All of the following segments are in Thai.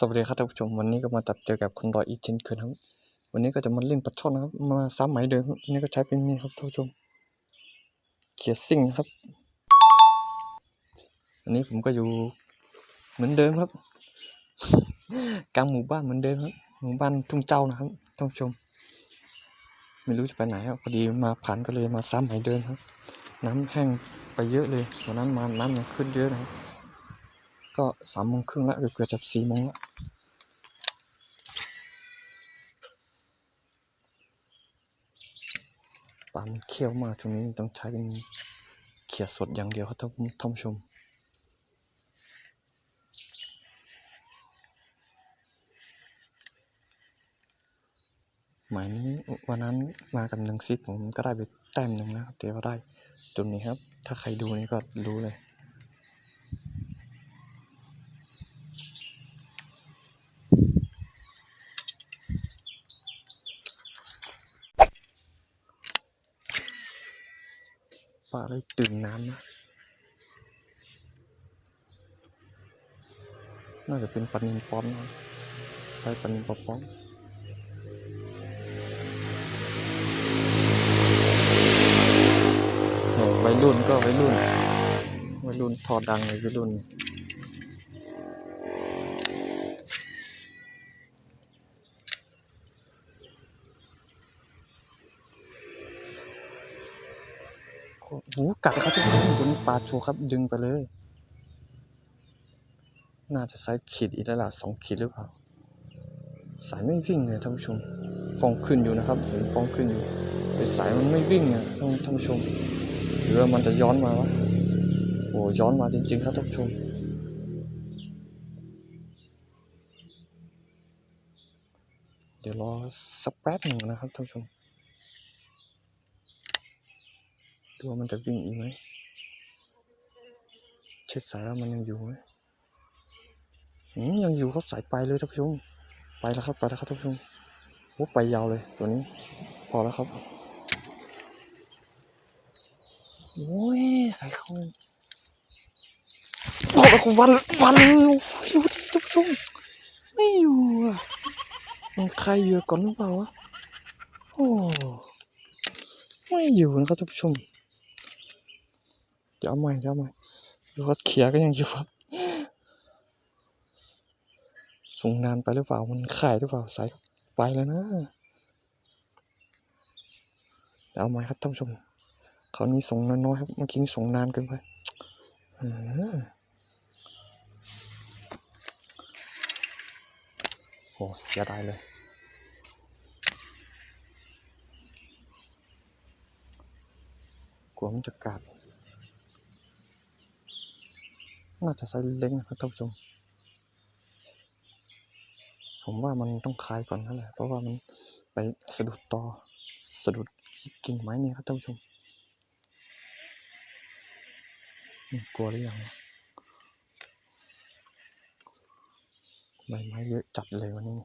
สวัสดีครับท่านผู้ชมวันนี้ก็มาตัดเจอกับคุณรอยอีกเช่นเคยนครับ วันนี้ก็จะมาเล่นปลาช่อนนะครับ มาซ้ำไหมเดิมครับวันนี้ก็ใช้เป็นนี่ครับท่านผู้ชมเขียดซิ่งครับวันนี้ผมก็อยู่เหมือนเดิมครับกลางหมู่บ้านเหมือนเดิมครับหมู่บ้านทุ่งเจ้านะครับท่านผู้ชม ไม่รู้จะไปไหนครับพอดีมาผ่านก็เลยมาซ้ำไหมเดิมครับ น้ำแห้งไปเยอะเลยวันนั้นมาน้ำยังขึ้นเยอะนะครับ ก็สามโมงครึ่งแล้วเกือบจะสี่โมงแล้วปลามันเคี้ยวมากช่วงนี้ต้องใช้เป็นเขียดสดอย่างเดียวครับท่านท่านผู้ชมหมายนี้วันนั้นมากับหนึ่งซิปผมก็ได้ไปแต้มหนึ่งแล้วเดี๋ยวได้จุดนี้ครับ ถ้าใครดูนี่ก็รู้เลย ปลาได้ตื่นน้ำนะ น่าจะเป็นปลานินป้อมนะไซส์ปลานินปอป้อมวัยรุ่นก็วัยรุ่นวัยรุ่นทอดดังเลยวัยรุ่น หกัดครับทุกคนตัวนี้ปลาโชว์ครับ ดึงไปเลย น่าจะไซส์ขีดอีกแล้วล่ะสองขีดหรือเปล่า สายไม่วิ่งเลยท่านผู้ชม ฟองขึ้นอยู่นะครับ เห็นฟองขึ้นอยู่ แต่สายมันไม่วิ่งนะท่านท่านผู้ชม หรือว่ามันจะย้อนมาวะโอ้ย้อนมาจริง ๆ ครับท่านผู้ชมเดี๋ยวรอสักแป๊บหนึ่งนะครับท่านผู้ชม ดูว่ามันจะวิ่งอีกไหมเช็ดสายแล้วมันยังอยู่ไหมยังอยู่ครับสายไปเลยท่านผู้ชมไปแล้วครับไปแล้วครับท่านผู้ชมโอ้ไปยาวเลยตัวนี้ พอแล้วครับโอ้ยสายเข้าโอ้แล้วก็วันวันอยู่ท่านผู้ชมไม่อยู่อะมันใครเยื่ก่อนหรือเปล่าวะโอ้ไม่อยู่นะครับท่านผู้ชม เดี๋ยวเอาใหม่เดี๋ยวเอาใหม่ดูว่าเขียก็ยังอยู่ครับส่งนานไปหรือเปล่ามันขายหรือเปล่าสายไปแล้วนะเดี๋ยวเอาใหม่ครับท่านผู้ชมคราวนี้ส่งน้อยๆครับเมื่อกี้ส่งนานเกินไปโอ้เสียดายเลยกลัวมันจะกัด น่าจะไซส์เล็กนะครับท่านผู้ชม ผมว่ามันต้องคลายก่อนนั่นแหละ เพราะว่ามันไปสะดุดตอสะดุดกิ่งไม้นี่ครับท่านผู้ชมกลัวหรือยังใบไม้เยอะจัดเลยวันนี้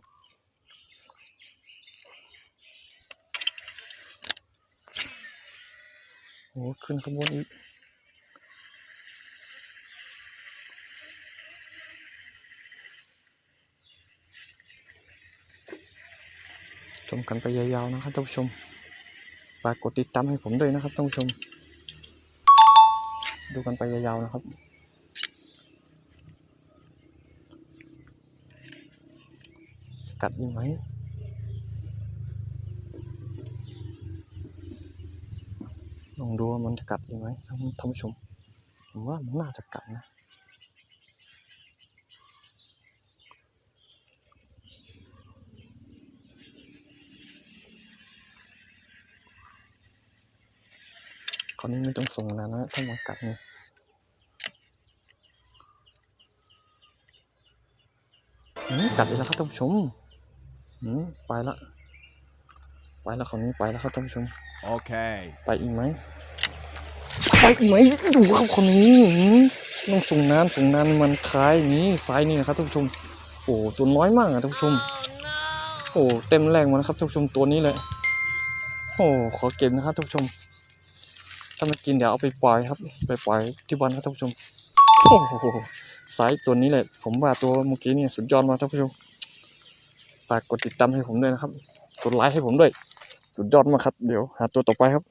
โอ้ขึ้นข้างบนอีก มกันไปยาวๆนะครับท่านผู้ชมฝากกดติดตามให้ผมด้วยนะครับท่านผู้ชม ดูกันไปยาวๆนะครับกัดอีกไหมลองดูว่ามันจะกัดอีกไหมท่านท่านผู้ชมผมว่ามันน่าจะกัดนะ คราวนี้ไม่ต้องส่งนานนะถ้ามากัดนี่อืมกัดอีกแล้วครับท่านผู้ชมอืมไปละไปแล้วคราวนี้ไปแล้วครับท่านผู้ชม Okay. ไปอีกไหมไปอีกไหมดูครับคนนี้อืมต้องส่งนานส่งนานมันคล้ายอย่างนี้ซ้ายนี่นะครับท่านผู้ชมโอ้ตัวน้อยมากอะท่านผู้ชม โอ้เต็มแรงหมานะครับท่านผู้ชมตัวนี้เลยโอ้ขอเก็บนะครับท่านผู้ชม ถ้าไม่กินเดี๋ยวเอาไปปล่อยครับ ไปปล่อยที่บ้านครับท่านผู้ชมโอ้โหไซส์ตัวนี้แหละผมว่าตัวเมื่อกี้เนี่ยสุดยอดมากท่านผู้ชมฝากกดติดตามให้ผมด้วยนะครับกดไลค์ให้ผมด้วย สุดยอดมากครับ เดี๋ยวหาตัวต่อไปครับ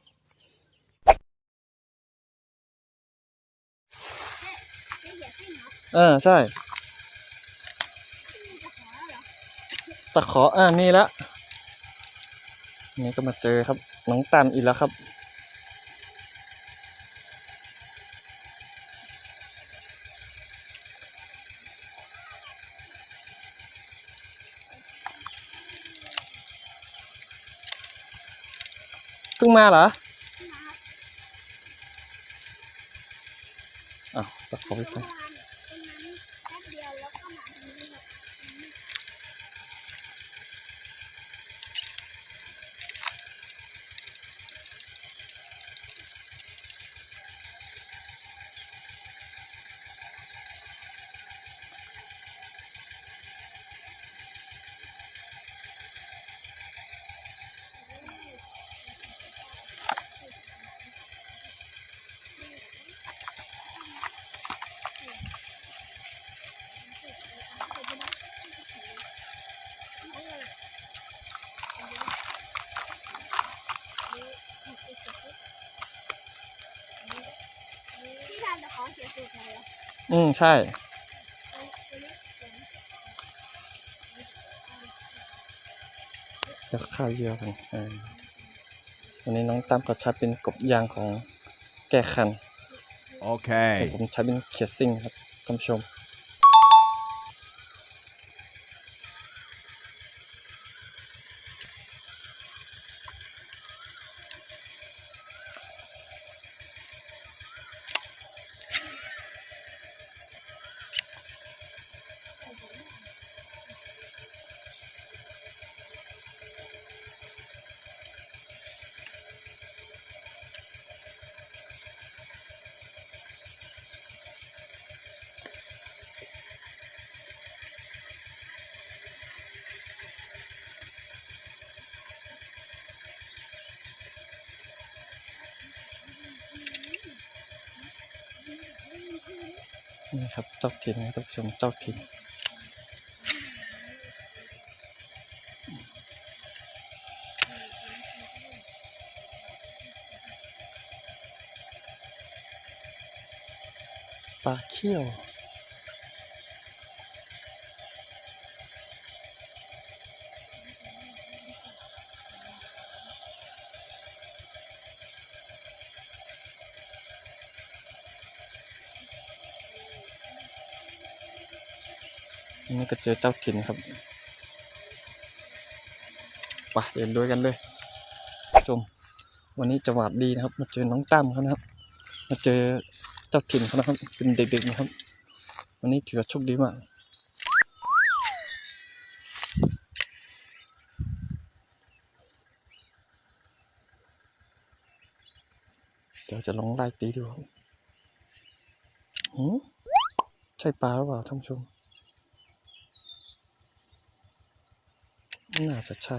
เออใช่ตะขออ่านี่ละนี่ก็มาเจอครับน้องตันอีกแล้วครับ พิ่งมาเหรออ้าวตะขอไป อเสียสุดเลยเหรออืม ใช่ จะข้าวเยอะกันเออวันนี้น้องตั้มก็ใช้เป็นกบยางของแก้คันส่วน Okay. ผมใช้เป็นเคสซิ่งครับท่านผู้ชม ครับเจ้าถิ่นนะท่านผู้ชมเจ้าถิ่นปลาเขี้ยว นี้ก็เจอเจ้าถิ่นครับไปเดินด้วยกันเลยชมวันนี้จังหวัดดีนะครับ มาเจอน้องตั้มเขานะครับ มาเจอเจ้าถิ่นเขานะครับ เป็นเด็กๆนะครับ วันนี้ถือว่าโชคดีมากเดี๋ยวจะลองไล่ตีดูครับหืมใช่ปลาหรือเปล่าท่านผู้ชม น่าจะใช่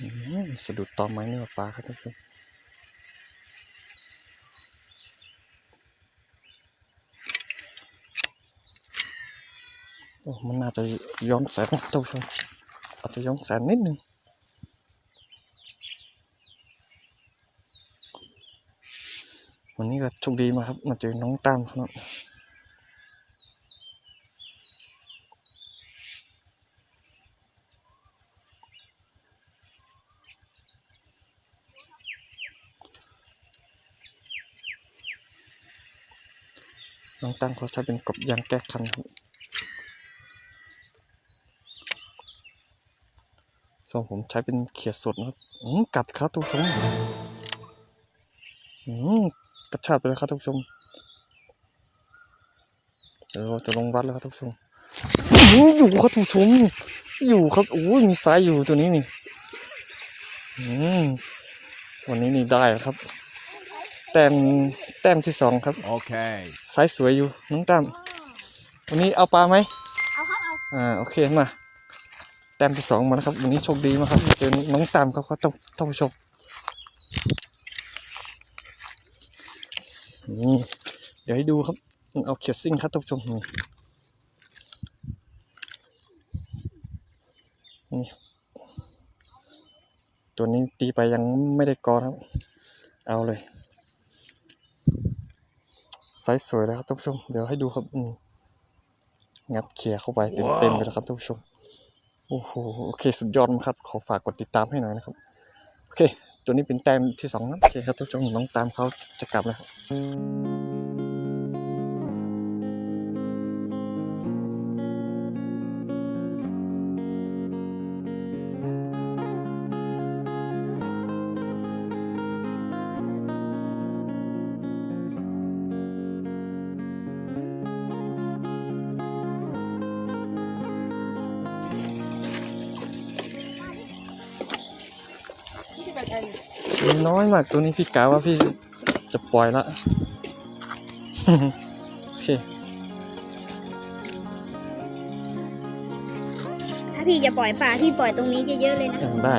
อืมสะดุดตอไม้เนื้อปลาครับท่านโอ้มันน่าจะย้อนแสงนะท่านผู้ชมอาจจะย้อนแสงนิดนึงวันนี้ก็โชคดีมาครับ มาเจอน้องตามครับ น้องตั้งเขาใช้เป็นกบยางแก้คันครับส่วนผมใช้เป็นเขียดสดนะครับอืมกัดครับทุกท่านอืมกระชากไปเลยครับทุกชมเดี๋ยวจะลงวัดแล้วครับทุกชมอื้อยู่ครับทุกชมอยู่ครับโอ้ยมีสายอยู่ตัวนี้นี่อืมวันนี้นี่ได้แล้วครับ ต้มแต้มที่สองครับ Okay. สายสวยอยู่น้องตั้มวันนี้เอาปลาไหมเอาครับเอาอ่าโอเคมา แต้มที่สองมาแล้วครับ วันนี้โชคดีมากครับเจอน้องตั้มเขาเขาต้องต้องชมนี่เดี๋ยวให้ดูครับเอาเคสซิ่งครับท่านผู้ชมนี่นี่ตัวนี้ตีไปยังไม่ได้กอครับ เอาเลย ไซส์สวยแล้วครับท่านผู้ชม เดี๋ยวให้ดูครับอืมงัดเขี่ยเข้าไปเต็มเต็มๆไปแล้วครับท่านผู้ชม โอ้โหโอเค สุดยอดมากครับ ขอฝากกดติดตามให้หน่อยนะครับ โอเค ตัวนี้เป็นแต้มที่สองนะโอเคครับท่านผู้ชมน้องตามเขาจะกลับแล้ว น้อยมากตัวนี้พี่กาว่าพี่จะปล่อยละโอเคถ้าพี่จะปล่อยปลาพี่ปล่อยตรงนี้เยอะๆเลยนะ ได้